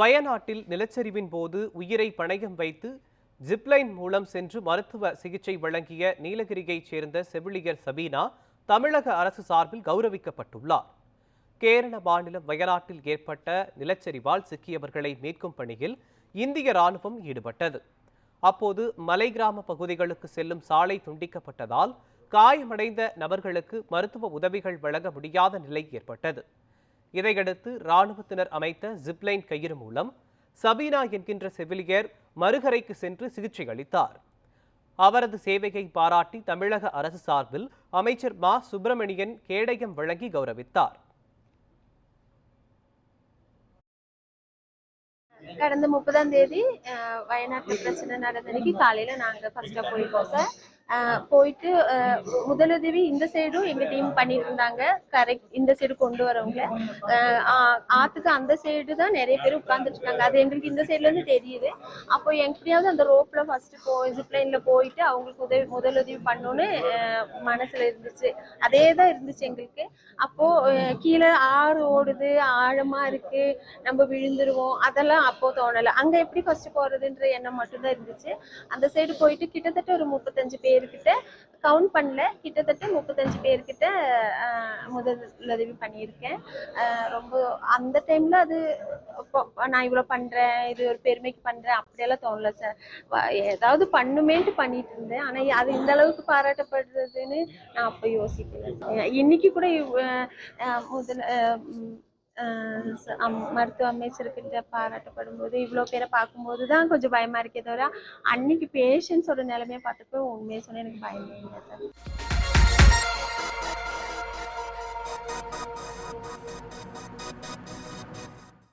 வயநாட்டில் நிலச்சரிவின் போது உயிரை பணயம் வைத்து ஜிப்லைன் மூலம் சென்று மருத்துவ சிகிச்சை வழங்கிய நீலகிரியைச் சேர்ந்த செவிலியர் சபீனா தமிழக அரசு சார்பில் கௌரவிக்கப்பட்டுள்ளார். கேரள மாநிலம் வயநாட்டில் ஏற்பட்ட நிலச்சரிவால் சிக்கியவர்களை மீட்கும் பணியில் இந்திய ராணுவம் ஈடுபட்டது. அப்போது மலை கிராம பகுதிகளுக்கு செல்லும் சாலை துண்டிக்கப்பட்டதால் காயமடைந்த நபர்களுக்கு மருத்துவ உதவிகள் வழங்க முடியாத நிலை ஏற்பட்டது. இதையடுத்து ராணுவத்தினர் அமைத்த ஜிப்லைன் கயிறு மூலம் சபீனா என்கின்ற செவிலியர் மறுகரைக்கு சென்று சிகிச்சை அளித்தார். அவரது சேவையை பாராட்டி தமிழக அரசு சார்பில் அமைச்சர் மா. சுப்பிரமணியன் கேடயம் வழங்கி கௌரவித்தார். கடந்த முப்பதாம் தேதி அஹ், பிரச்சனை நடந்தன்னைக்கு காலையில நாங்க ஃபர்ஸ்டா போயிட்டோம் சார். போயிட்டு முதலுதவி இந்த சைடும் எங்க டீம் பண்ணிட்டு இருந்தாங்க கரெக்ட் இந்த சைடு கொண்டு வரவங்க. ஆத்துக்கு அந்த சைடு தான் நிறைய பேர் உட்கார்ந்துட்டு இருக்காங்க. அது எங்களுக்கு இந்த சைடுல இருந்து தெரியுது. அப்போ எங்கேயாவது அந்த ரோப்ல ஃபர்ஸ்ட் போ ஜிப்லைன்ல போயிட்டு அவங்களுக்கு உதவி முதலுதவி பண்ணணும்னு மனசுல இருந்துச்சு. அதே தான் இருந்துச்சு எங்களுக்கு. அப்போ கீழே ஆறு ஓடுது ஆழமா இருக்கு. நம்ம விழுந்துருவோம். அதெல்லாம் அப்போ தோணலை. அங்க எப்படி ஃபர்ஸ்ட் போறதுன்ற எண்ணம் மட்டும்தான் இருந்துச்சு. அந்த சைடு போயிட்டு கிட்டத்தட்ட ஒரு முப்பத்தஞ்சு பேர் பேர்கிட்ட கவுண்ட் பண்ணல. கிட்டத்தட்ட முப்பத்தஞ்சு பேர்கிட்ட முதலுதவி பண்ணியிருக்கேன். ரொம்ப அந்த டைம்ல அது இப்போ நான் இவ்வளோ பண்றேன் இது ஒரு பெருமைக்கு பண்றேன் அப்படியெல்லாம் தோணல சார் ஏதாவது பண்ணுமேன்ட்டு பண்ணிட்டு இருந்தேன். ஆனா அது இந்த அளவுக்கு பாராட்டப்படுறதுன்னு நான் அப்ப யோசிக்கல இன்னைக்கு கூட முதல் ஆஹ் அம்- மருத்துவ அமைச்சர்கிட்ட பாராட்டப்படும் போது இவ்வளோ பேரை பார்க்கும்போது தான் கொஞ்சம் பயமா இருக்கே தவிர அன்னைக்கு பேஷண்ட்ஸோட நிலைமையை பார்த்தப்போ உண்மையை சொன்னால் எனக்கு பயமே இல்லை சார்.